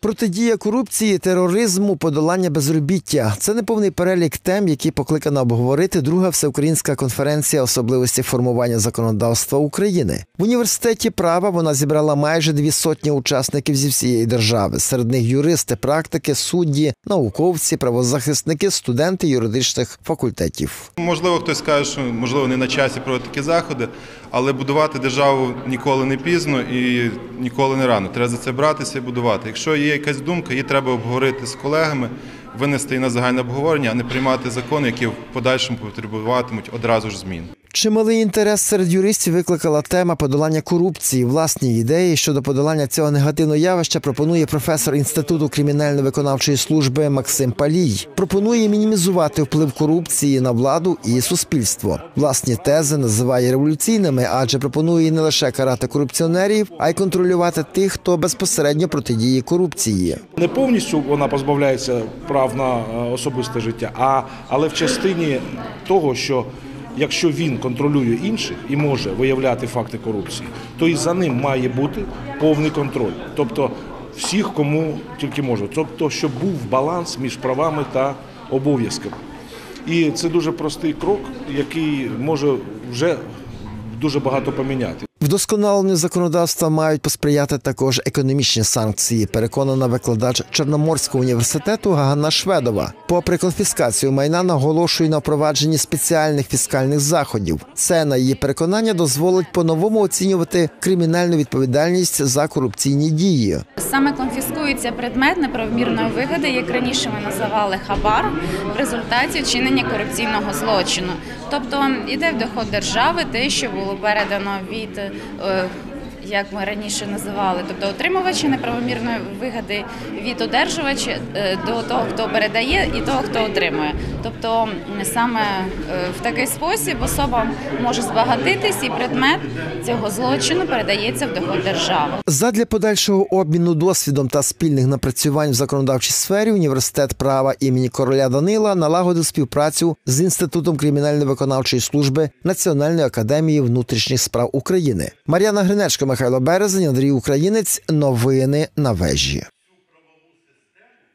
Протидія корупції, тероризму, подолання безробіття це неповний перелік тем, які покликано обговорити друга всеукраїнська конференція особливості формування законодавства України. В університеті права вона зібрала майже дві сотні учасників зі всієї держави. Серед них юристи, практики, судді, науковці, правозахисники, студенти юридичних факультетів. Можливо, хтось скаже, що можливо не на часі про такі заходи, але будувати державу ніколи не пізно і ніколи не рано. Треба за це братися і будувати. Якщо є якась думка, її треба обговорити з колегами, винести її на загальне обговорення, а не приймати закони, які в подальшому потребуватимуть одразу ж змін. Чималий інтерес серед юристів викликала тема подолання корупції. Власні ідеї щодо подолання цього негативного явища пропонує професор інституту кримінально-виконавчої служби Максим Палій. Пропонує мінімізувати вплив корупції на владу і суспільство. Власні тези називає революційними, адже пропонує не лише карати корупціонерів, а й контролювати тих, хто безпосередньо протидіє корупції. Не повністю вона позбавляється прав на е, особисте життя, а але в частині того, що якщо він контролює інших і може виявляти факти корупції, то і за ним має бути повний контроль. Тобто всіх, кому тільки можна. Тобто, щоб був баланс між правами та обов'язками. І це дуже простий крок, який може вже дуже багато поміняти. Вдосконаленню законодавства мають посприяти також економічні санкції, переконана викладач Чорноморського університету Ганна Шведова. Попри конфіскацію майна наголошує на впровадженні спеціальних фіскальних заходів. Це на її переконання дозволить по-новому оцінювати кримінальну відповідальність за корупційні дії. Саме конфіскується предмет неправомірної вигоди, як раніше ми називали хабар, в результаті вчинення корупційного злочину. Тобто йде в доход держави те, що було передано від uh, як ми раніше називали, тобто отримувача неправомірної вигоди від одержувача е, до того, хто передає, і того, хто отримує. Тобто саме е, в такий спосіб особа може збагатитись, і предмет цього злочину передається в доход держави. Задля подальшого обміну досвідом та спільних напрацювань в законодавчій сфері університет права імені короля Данила налагодив співпрацю з інститутом кримінально-виконавчої служби Національної академії внутрішніх справ України. Мар'яна Гринечка, Михайло Березень, Андрій Українець. Новини на вежі.